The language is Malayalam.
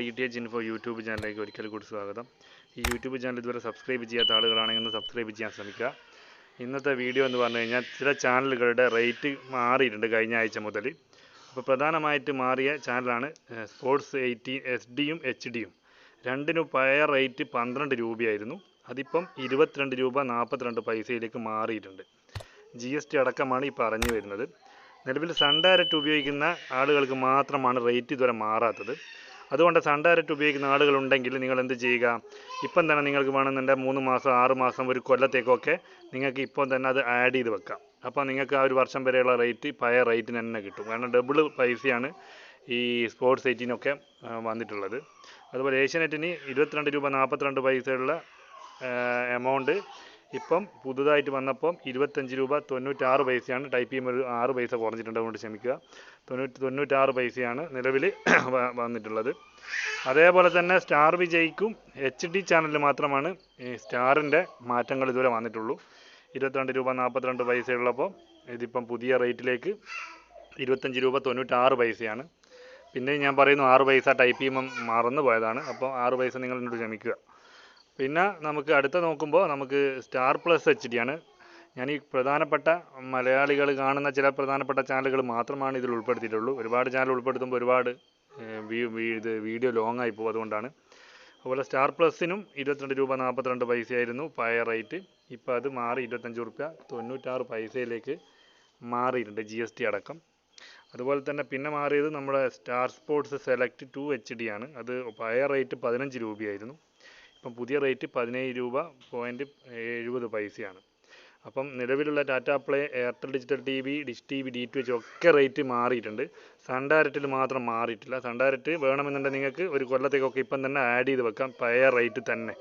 D T H info YouTube ചാനലിലേക്ക് ഒരിക്കൽ കൂടി സ്വാഗതം. ഈ യൂട്യൂബ് ചാനൽ ഇതുവരെ സബ്സ്ക്രൈബ് ചെയ്യാത്ത ആളുകളാണെങ്കിൽ ഒന്ന് സബ്സ്ക്രൈബ് ചെയ്യാൻ ശ്രമിക്കുക. ഇന്നത്തെ വീഡിയോ എന്ന് പറഞ്ഞു കഴിഞ്ഞാൽ ചില ചാനലുകളുടെ റേറ്റ് മാറിയിട്ടുണ്ട് കഴിഞ്ഞ ആഴ്ച മുതൽ. അപ്പോൾ പ്രധാനമായിട്ട് മാറിയ ചാനലാണ് സ്പോർട്സ് എയ്റ്റീൻ എസ് ഡിയും എച്ച് ഡിയും രണ്ടിനും പഴയ റേറ്റ് പന്ത്രണ്ട് രൂപയായിരുന്നു. അതിപ്പം ഇരുപത്തിരണ്ട് രൂപ നാൽപ്പത്തിരണ്ട് പൈസയിലേക്ക് മാറിയിട്ടുണ്ട്. ജി എസ് ടി അടക്കമാണ് ഈ പറഞ്ഞു വരുന്നത്. നിലവിൽ സൺ ഡയറക്റ്റ് ഉപയോഗിക്കുന്ന ആളുകൾക്ക് മാത്രമാണ് റേറ്റ് ഇതുവരെ മാറാത്തത്. അതുകൊണ്ട് സൺ ഡയറക്റ്റ് ഉപയോഗിക്കുന്ന ആളുകളുണ്ടെങ്കിൽ നിങ്ങൾ എന്ത് ചെയ്യുക? ഇപ്പം തന്നെ നിങ്ങൾക്ക് വേണമെന്നുണ്ടെങ്കിൽ മൂന്ന് മാസം ആറ് മാസം ഒരു കൊല്ലത്തേക്കൊക്കെ നിങ്ങൾക്ക് ഇപ്പം തന്നെ അത് ആഡ് ചെയ്ത് വെക്കാം. അപ്പോൾ നിങ്ങൾക്ക് ആ ഒരു വർഷം വരെയുള്ള റേറ്റ് പഴയ റേറ്റിന് തന്നെ കിട്ടും. കാരണം ഡബിൾ പൈസയാണ് ഈ സ്പോർട്സ് എയ്റ്റീനൊക്കെ വന്നിട്ടുള്ളത്. അതുപോലെ ഏഷ്യനെറ്റിന് ഇരുപത്തിരണ്ട് രൂപ നാൽപ്പത്തിരണ്ട് പൈസയുള്ള എമൗണ്ട് ഇപ്പം പുതുതായിട്ട് വന്നപ്പം ഇരുപത്തഞ്ച് രൂപ തൊണ്ണൂറ്റാറ് പൈസയാണ് ടൈപ്പ് ചെയ്യുമ്പോൾ ഒരു ആറ് പൈസ കുറഞ്ഞിട്ടുണ്ട് അതുകൊണ്ട് ക്ഷമിക്കുക. തൊണ്ണൂറ്റി തൊണ്ണൂറ്റാറ് പൈസയാണ് നിലവിൽ വന്നിട്ടുള്ളത്. അതേപോലെ തന്നെ സ്റ്റാർ വിജയ്ക്കും എച്ച് ഡി ചാനലിൽ മാത്രമാണ് സ്റ്റാറിന്റെ മാറ്റങ്ങൾ ഇതുവരെ വന്നിട്ടുള്ളൂ. ഇരുപത്തിരണ്ട് രൂപ നാൽപ്പത്തിരണ്ട് പൈസയുള്ളപ്പോൾ ഇതിപ്പം പുതിയ റേറ്റിലേക്ക് ഇരുപത്തഞ്ച് രൂപ തൊണ്ണൂറ്റാറ് പൈസയാണ്. പിന്നെ ഞാൻ പറയുന്നു ആറ് പൈസ ടൈപ്പ് ചെയ്യുമ്പം മറന്നു പോയതാണ്. അപ്പോൾ ആറ് പൈസ നിങ്ങൾ എന്നോട് ക്ഷമിക്കുക. പിന്നെ നമുക്ക് അടുത്ത നോക്കുമ്പോൾ നമുക്ക് സ്റ്റാർ പ്ലസ് എച്ച് ഡി ആണ്. ഞാൻ ഈ പ്രധാനപ്പെട്ട മലയാളികൾ കാണുന്ന ചില പ്രധാനപ്പെട്ട ചാനലുകൾ മാത്രമാണ് ഇതിൽ ഉൾപ്പെടുത്തിയിട്ടുള്ളൂ. ഒരുപാട് ചാനൽ ഉൾപ്പെടുത്തുമ്പോൾ ഒരുപാട് ഇത് വീഡിയോ ലോങ് ആയി പോകും അതുകൊണ്ടാണ്. അതുപോലെ സ്റ്റാർ പ്ലസിനും ഇരുപത്തിരണ്ട് രൂപ നാൽപ്പത്തിരണ്ട് പൈസയായിരുന്നു പഴയ റേറ്റ്. ഇപ്പോൾ അത് മാറി ഇരുപത്തഞ്ച് റുപ്യ തൊണ്ണൂറ്റാറ് പൈസയിലേക്ക് മാറിയിട്ടുണ്ട് ജി എസ് ടി അടക്കം. അതുപോലെ തന്നെ പിന്നെ മാറിയത് നമ്മുടെ star sports select two H D ആണ്. അത് പഴയ റേറ്റ് പതിനഞ്ച് രൂപയായിരുന്നു. ഇപ്പം പുതിയ റേറ്റ് പതിനേഴ് രൂപ പോയിന്റ് എഴുപത് പൈസയാണ്. അപ്പം നിലവിലുള്ള Tata play Airtel digital T V dish T V D two H ഒക്കെ റേറ്റ് മാറിയിട്ടുണ്ട്. സൺ മാത്രം മാറിയിട്ടില്ല. സൺ വേണമെന്നുണ്ടെങ്കിൽ നിങ്ങൾക്ക് ഒരു കൊല്ലത്തേക്കൊക്കെ ഇപ്പം തന്നെ ആഡ് ചെയ്ത് വെക്കാം. പഴയ റേറ്റ് തന്നെ.